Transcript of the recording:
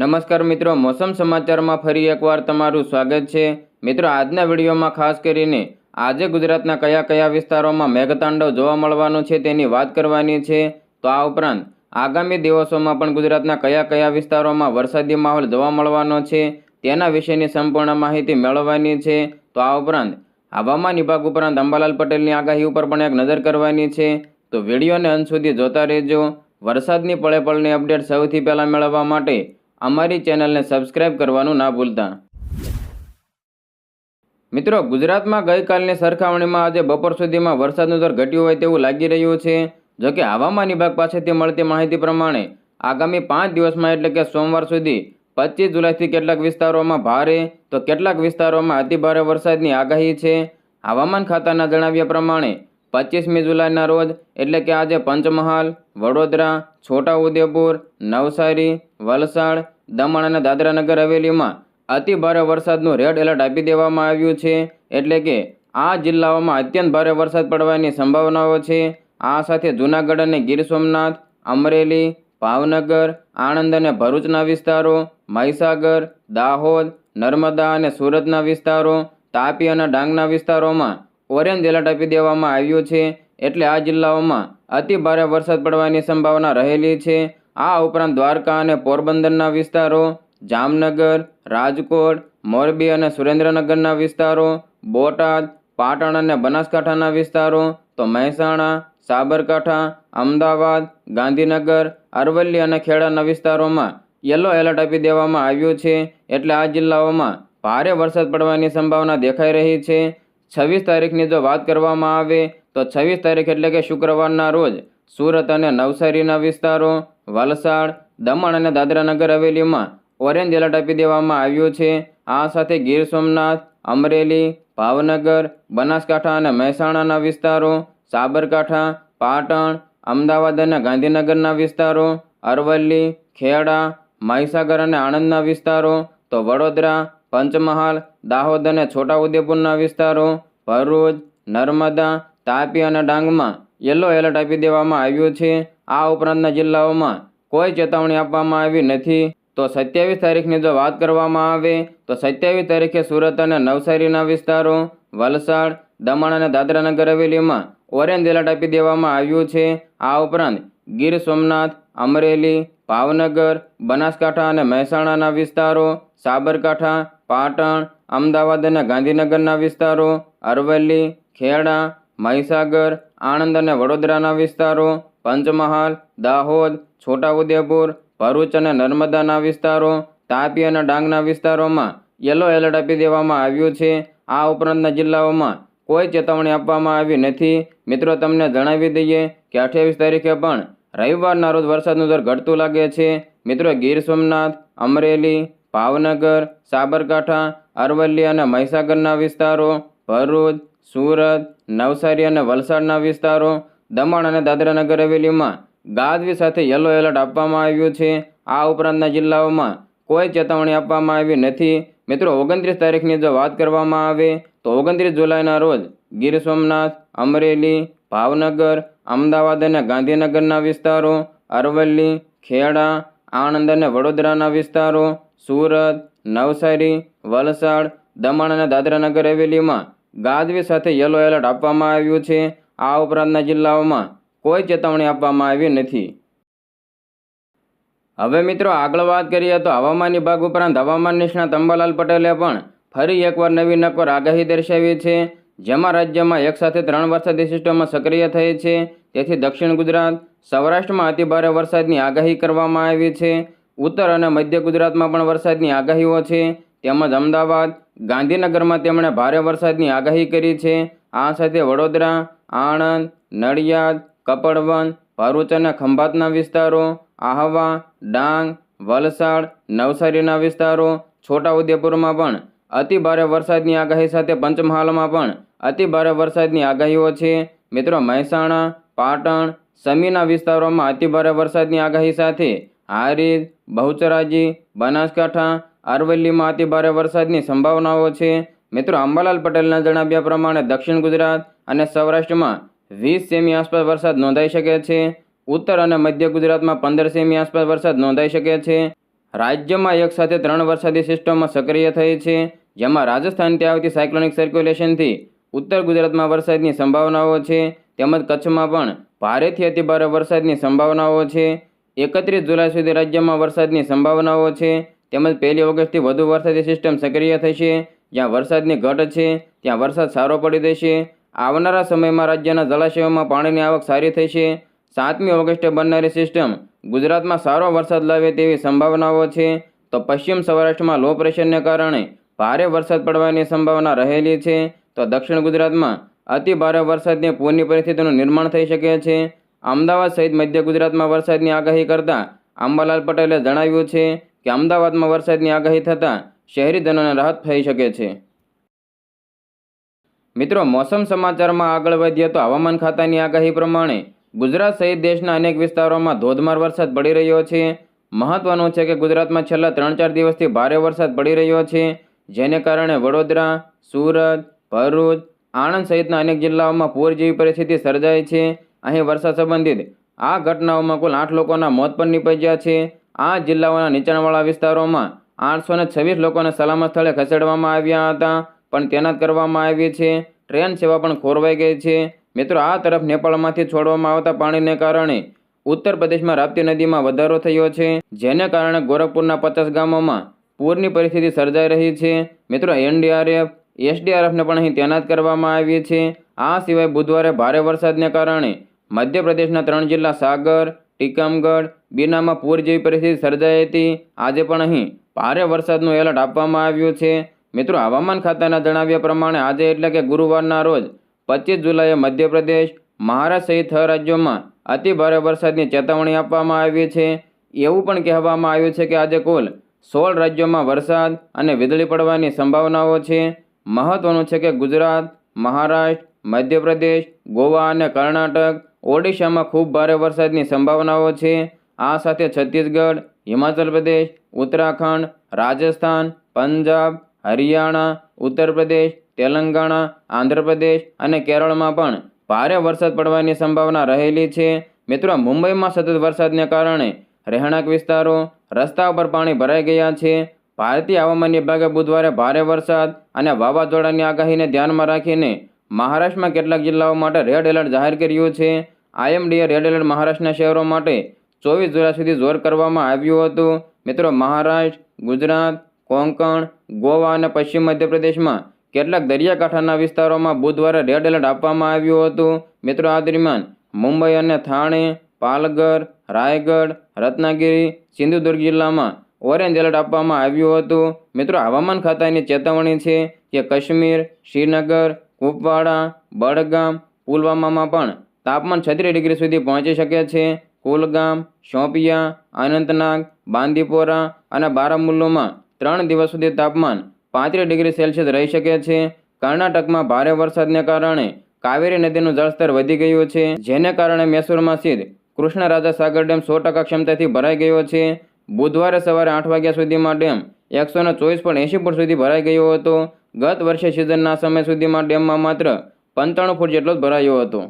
નમસ્કાર મિત્રો, મોસમ સમાચારમાં ફરી એકવાર તમારું સ્વાગત છે. મિત્રો, આજના વિડીયોમાં ખાસ કરીને આજે ગુજરાતના કયા કયા વિસ્તારોમાં મેઘતાંડવ જોવા મળવાનું છે તેની વાત કરવાની છે. તો આ ઉપરાંત આગામી દિવસોમાં પણ ગુજરાતના કયા કયા વિસ્તારોમાં વરસાદી માહોલ જોવા મળવાનો છે તેના વિશેની સંપૂર્ણ માહિતી મેળવવાની છે. તો આ ઉપરાંત હવામાન વિભાગ ઉપરાંત અંબાલાલ પટેલની આગાહી ઉપર પણ એક નજર કરવાની છે. તો વિડીયોને અંત સુધી જોતા રહેજો. વરસાદની પળે પળની અપડેટ સૌથી પહેલાં મેળવવા માટે અમારી ચેનલને સબસ્ક્રાઇબ કરવાનું ના ભૂલતા. મિત્રો, ગુજરાતમાં ગઈકાલની સરખામણીમાં આજે બપોર સુધીમાં વરસાદનું દર ઘટ્યું હોય તેવું લાગી રહ્યું છે. જોકે હવામાન વિભાગ પાસેથી મળતી માહિતી પ્રમાણે આગામી પાંચ દિવસમાં એટલે કે સોમવાર સુધી પચીસ જુલાઈથી કેટલાક વિસ્તારોમાં ભારે તો કેટલાક વિસ્તારોમાં અતિભારે વરસાદની આગાહી છે. હવામાન ખાતાના જણાવ્યા પ્રમાણે પચીસમી જુલાઈના રોજ, એટલે કે આજે પંચમહાલ, વડોદરા, છોટાઉદેપુર, નવસારી, વલસાડ, દમણ અને દાદરાનગર હવેલીમાં અતિ ભારે વરસાદનું રેડ એલર્ટ આપી દેવામાં આવ્યું છે. એટલે કે આ જિલ્લાઓમાં અત્યંત ભારે વરસાદ પડવાની સંભાવનાઓ છે. આ સાથે જૂનાગઢ અને ગીર સોમનાથ, અમરેલી, ભાવનગર, આણંદ અને ભરૂચના વિસ્તારો, મહીસાગર, દાહોદ, નર્મદા અને સુરતના વિસ્તારો, તાપી અને ડાંગના વિસ્તારોમાં ઓરેન્જ એલર્ટ આપી દેવામાં આવ્યું છે એટલે આ જિલ્લાઓમાં અતિ ભારે વરસાદ પડવાની સંભાવના રહેલી છે. આ ઉપરાંત દ્વારકા અને પોરબંદરના વિસ્તારો, જામનગર, રાજકોટ, મોરબી અને સુરેન્દ્રનગરના વિસ્તારો, બોટાદ, પાટણ અને બનાસકાંઠાના વિસ્તારો, તો મહેસાણા, સાબરકાંઠા, અમદાવાદ, ગાંધીનગર, અરવલ્લી અને ખેડાના વિસ્તારોમાં યલો એલર્ટ આપી દેવામાં આવ્યું છે. એટલે આ જિલ્લાઓમાં ભારે વરસાદ પડવાની સંભાવના દેખાઈ રહી છે. છવ્વીસ તારીખની જો વાત કરવામાં આવે, તો છવ્વીસ તારીખ એટલે કે શુક્રવારના રોજ સુરત અને નવસારીના વિસ્તારો, વલસાડ, દમણ અને દાદરાનગર હવેલીમાં ઓરેન્જ એલર્ટ આપી દેવામાં આવ્યું છે. આ સાથે ગીર સોમનાથ, અમરેલી, ભાવનગર, બનાસકાંઠા અને મહેસાણાના વિસ્તારો, સાબરકાંઠા, પાટણ, અમદાવાદ અને ગાંધીનગરના વિસ્તારો, અરવલ્લી, ખેડા, મહીસાગર અને આણંદના વિસ્તારો, તો વડોદરા, પંચમહાલ દાહોદ અને છોટાઉદેપુરના વિસ્તારો ભરૂચ, નર્મદા, તાપી અને ડાંગમાં યલો એલર્ટ આપી દેવામાં આવ્યું છે. આ ઉપરાંતના જિલ્લાઓમાં કોઈ ચેતવણી આપવામાં આવી નથી. તો સત્યાવીસ તારીખની જો વાત કરવામાં આવે, તો સત્યાવીસ તારીખે સુરત અને નવસારીના વિસ્તારો, વલસાડ, દમણ અને દાદરાનગર હવેલીમાં ઓરેન્જ એલર્ટ આપી દેવામાં આવ્યું છે. આ ઉપરાંત ગીર સોમનાથ, અમરેલી, ભાવનગર, બનાસકાંઠા અને મહેસાણાના વિસ્તારો, સાબરકાંઠા, પાટણ અમદાવાદ અને ગાંધીનગરના વિસ્તારો, અરવલ્લી, ખેડા, મહીસાગર, આણંદ અને વડોદરાના વિસ્તારો, પંચમહાલ, દાહોદ, છોટાઉદેપુર, ભરૂચ અને નર્મદાના વિસ્તારો, તાપી અને ડાંગના વિસ્તારોમાં યલો એલર્ટ આપી દેવામાં આવ્યું છે. આ ઉપરાંતના જિલ્લાઓમાં કોઈ ચેતવણી આપવામાં આવી નથી. મિત્રો, તમને જણાવી દઈએ કે અઠ્યાવીસ તારીખે પણ રવિવારના રોજ વરસાદનું દર ઘટતું લાગે છે. મિત્રો, ગીર સોમનાથ, અમરેલી, ભાવનગર, સાબરકાંઠા અરવલ્લી અને મહીસાગરના વિસ્તારો, ભરૂચ, સુરત, નવસારી અને વલસાડના વિસ્તારો, દમણ અને દાદરાનગર હવેલીમાં ગાજવી સાથે યલો એલર્ટ આપવામાં આવ્યું છે. આ ઉપરાંતના જિલ્લાઓમાં કોઈ ચેતવણી આપવામાં આવી નથી. મિત્રો, ઓગણત્રીસ તારીખની જો વાત કરવામાં આવે, તો ઓગણત્રીસ જુલાઈના રોજ ગીર સોમનાથ, અમરેલી, ભાવનગર, અમદાવાદ અને ગાંધીનગરના વિસ્તારો, અરવલ્લી, ખેડા, આણંદ અને વડોદરાના વિસ્તારો, સુરત નવસારી, વલસાડ, દમણ અને દાદરાનગર હવેલીમાં ગાજવી સાથે યલો એલર્ટ આપવામાં આવ્યું છે. આ ઉપરાંતના જિલ્લાઓમાં કોઈ ચેતવણી આપવામાં આવી નથી. હવે મિત્રો આગળ વાત કરીએ તો હવામાન વિભાગ ઉપરાંત હવામાન નિષ્ણાત અંબાલાલ પટેલે પણ ફરી એકવાર નવી નક્કોર આગાહી દર્શાવી છે, જેમાં રાજ્યમાં એકસાથે ત્રણ વરસાદી સિસ્ટમો સક્રિય થઈ છે. તેથી દક્ષિણ ગુજરાત, સૌરાષ્ટ્રમાં અતિભારે વરસાદની આગાહી કરવામાં આવી છે. ઉત્તર અને મધ્ય ગુજરાતમાં પણ વરસાદની આગાહીઓ છે. તેમજ અમદાવાદ, ગાંધીનગરમાં તેમણે ભારે વરસાદની આગાહી કરી છે. આ સાથે વડોદરા, આણંદ, નડિયાદ કપડવન ભરૂચ અને ખંભાતના વિસ્તારો, આહવા, ડાંગ, વલસાડ, નવસારીના વિસ્તારો, છોટાઉદેપુરમાં પણ અતિભારે વરસાદની આગાહી સાથે પંચમહાલમાં પણ અતિ ભારે વરસાદની આગાહીઓ છે. મિત્રો, મહેસાણા, પાટણ, સમીના વિસ્તારોમાં અતિભારે વરસાદની આગાહી સાથે હારીજ બહુચરાજી, બનાસકાંઠા, અરવલ્લીમાં અતિ ભારે વરસાદની સંભાવનાઓ છે. મિત્રો, અંબાલાલ પટેલના જણાવ્યા પ્રમાણે દક્ષિણ ગુજરાત અને સૌરાષ્ટ્રમાં વીસ સેમી આસપાસ વરસાદ નોંધાઈ શકે છે. ઉત્તર અને મધ્ય ગુજરાતમાં પંદર સેમી આસપાસ વરસાદ નોંધાઈ શકે છે. રાજ્યમાં એક સાથે ત્રણ વરસાદી સિસ્ટમો સક્રિય થઈ છે, જેમાં રાજસ્થાનથી આવતી સાયક્લોનિક સર્ક્યુલેશનથી ઉત્તર ગુજરાતમાં વરસાદની સંભાવનાઓ છે. તેમજ કચ્છમાં પણ ભારેથી અતિભારે વરસાદની સંભાવનાઓ છે. એકત્રીસ જુલાઈ સુધી રાજ્યમાં વરસાદની સંભાવનાઓ છે. તેમજ પહેલી ઓગસ્ટથી વધુ વરસાદી સિસ્ટમ સક્રિય થશે. જ્યાં વરસાદની ઘટ છે, ત્યાં વરસાદ સારો પડી જશે આવનારા સમયમાં રાજ્યના જળાશયોમાં પાણીની આવક સારી થશે. સાતમી ઓગસ્ટે બનનારી સિસ્ટમ ગુજરાતમાં સારો વરસાદ લાવે તેવી સંભાવનાઓ છે. તો પશ્ચિમ સૌરાષ્ટ્રમાં લો પ્રેશરને કારણે ભારે વરસાદ પડવાની સંભાવના રહેલી છે. તો દક્ષિણ ગુજરાતમાં અતિ ભારે વરસાદની પૂરની પરિસ્થિતિનું નિર્માણ થઈ શકે છે. અમદાવાદ સહિત મધ્ય ગુજરાતમાં વરસાદની આગાહી કરતા અંબાલાલ પટેલે જણાવ્યું છે કે અમદાવાદમાં વરસાદની આગાહી થતાં શહેરીજનોને રાહત થઈ શકે છે. મિત્રો, મોસમ સમાચારમાં આગળ વધીએ તો હવામાન ખાતાની આગાહી પ્રમાણે ગુજરાત સહિત દેશના અનેક વિસ્તારોમાં ધોધમાર વરસાદ પડી રહ્યો છે. મહત્વનું છે કે ગુજરાતમાં છેલ્લા ત્રણ ચાર દિવસથી ભારે વરસાદ પડી રહ્યો છે. જેને કારણે વડોદરા, સુરત, ભરૂચ, આણંદ સહિતના અનેક જિલ્લાઓમાં પૂર જેવી પરિસ્થિતિ સર્જાઈ છે. અહીં વરસાદ સંબંધિત. આ ઘટનાઓમાં કુલ આઠ લોકોના મોત પણ નીપજ્યા છે. આ જિલ્લાઓના નીચાણવાળા વિસ્તારોમાં આઠસો છવ્વીસ લોકોને સલામત સ્થળે ખસેડવામાં આવ્યા હતા, પણ તૈનાત કરવામાં આવી છે. ટ્રેન સેવા પણ ખોરવાઈ ગઈ છે. મિત્રો, આ તરફ નેપાળમાંથી છોડવામાં આવતા પાણીને કારણે ઉત્તર પ્રદેશમાં રાપ્તી નદીમાં વધારો થયો છે, જેને કારણે ગોરખપુરના પચાસ ગામોમાં પૂરની પરિસ્થિતિ સર્જાઈ રહી છે. મિત્રો, એનડીઆરએફ, એસડીઆરએફને પણ અહીં તૈનાત કરવામાં આવી છે. આ સિવાય બુધવારે ભારે વરસાદને કારણે મધ્યપ્રદેશના ત્રણ જિલ્લા સાગર, ટીકમગઢ, બીનામાં પૂર જેવી પરિસ્થિતિ સર્જાઈ હતી. આજે પણ અહીં ભારે વરસાદનું એલર્ટ આપવામાં આવ્યું છે. મિત્રો, હવામાન ખાતાના જણાવ્યા પ્રમાણે આજે એટલે કે ગુરુવારના રોજ પચીસ જુલાઈએ મધ્યપ્રદેશ, મહારાષ્ટ્ર સહિત છ રાજ્યોમાં અતિ ભારે વરસાદની ચેતવણી આપવામાં આવી છે. એવું પણ કહેવામાં આવ્યું છે કે આજે કુલ સોળ રાજ્યોમાં વરસાદ અને વીજળી પડવાની સંભાવનાઓ છે. મહત્વનું છે કે ગુજરાત, મહારાષ્ટ્ર, મધ્યપ્રદેશ, ગોવા અને કર્ણાટક ઓડિશામાં ખૂબ ભારે વરસાદની સંભાવનાઓ છે. આ સાથે છત્તીસગઢ, હિમાચલ પ્રદેશ, ઉત્તરાખંડ, રાજસ્થાન, પંજાબ, હરિયાણા, ઉત્તર પ્રદેશ, તેલંગાણા આંધ્રપ્રદેશ અને કેરળમાં પણ ભારે વરસાદ પડવાની સંભાવના રહેલી છે. મિત્રો, મુંબઈમાં સતત વરસાદને કારણે રહેણાંક વિસ્તારો, રસ્તા ઉપર પાણી ભરાઈ ગયા છે. ભારતીય હવામાન વિભાગે બુધવારે ભારે વરસાદ અને વાવાઝોડાની આગાહીને ધ્યાનમાં રાખીને મહારાષ્ટ્રમાં કેટલાક જિલ્લાઓ માટે રેડ એલર્ટ જાહેર કર્યું છે. આઈએમડીએ રેડ એલર્ટ મહારાષ્ટ્રના શહેરો માટે ચોવીસ જુલાઈ સુધી જોર કરવામાં આવ્યું હતું. મિત્રો, મહારાષ્ટ્ર, ગુજરાત, કોંકણ, ગોવા અને પશ્ચિમ મધ્યપ્રદેશમાં કેટલાક દરિયાકાંઠાના વિસ્તારોમાં બુધવારે રેડ એલર્ટ આપવામાં આવ્યું હતું. મિત્રો, આ દરમિયાન મુંબઈ અને થાણે, પાલઘર, રાયગઢ, રત્નાગિરી, સિંધુદુર્ગ જિલ્લામાં ઓરેન્જ એલર્ટ આપવામાં આવ્યું હતું. મિત્રો, હવામાન ખાતાની ચેતવણી છે કે કાશ્મીર, શ્રીનગર કુપવાડા બડગામ પુલવામામાં પણ તાપમાન છત્રીસ ડિગ્રી સુધી પહોંચી શકે છે. કુલગામ, શોપિયા, અનંતનાગ, બાંદીપોરા અને બારામુલ્લોમાં ત્રણ દિવસ સુધી તાપમાન પાંત્રીસ ડિગ્રી સેલ્સિયસ રહી શકે છે. કર્ણાટકમાં ભારે વરસાદને કારણે કાવેરી નદીનું જળસ્તર વધી ગયું છે, જેને કારણે મૈસૂરમાં સ્થિત કૃષ્ણરાજા સાગર ડેમ સો ટકા ક્ષમતાથી ભરાઈ ગયો છે. બુધવારે સવારે આઠ વાગ્યા સુધીમાં ડેમ એકસો ને ચોવીસ એંશી ફૂટ સુધી ભરાઈ ગયો હતો. ગત વર્ષે સિઝનના સમય સુધીમાં ડેમમાં માત્ર પંચાણું ફૂટ જેટલો જ ભરાયો હતો.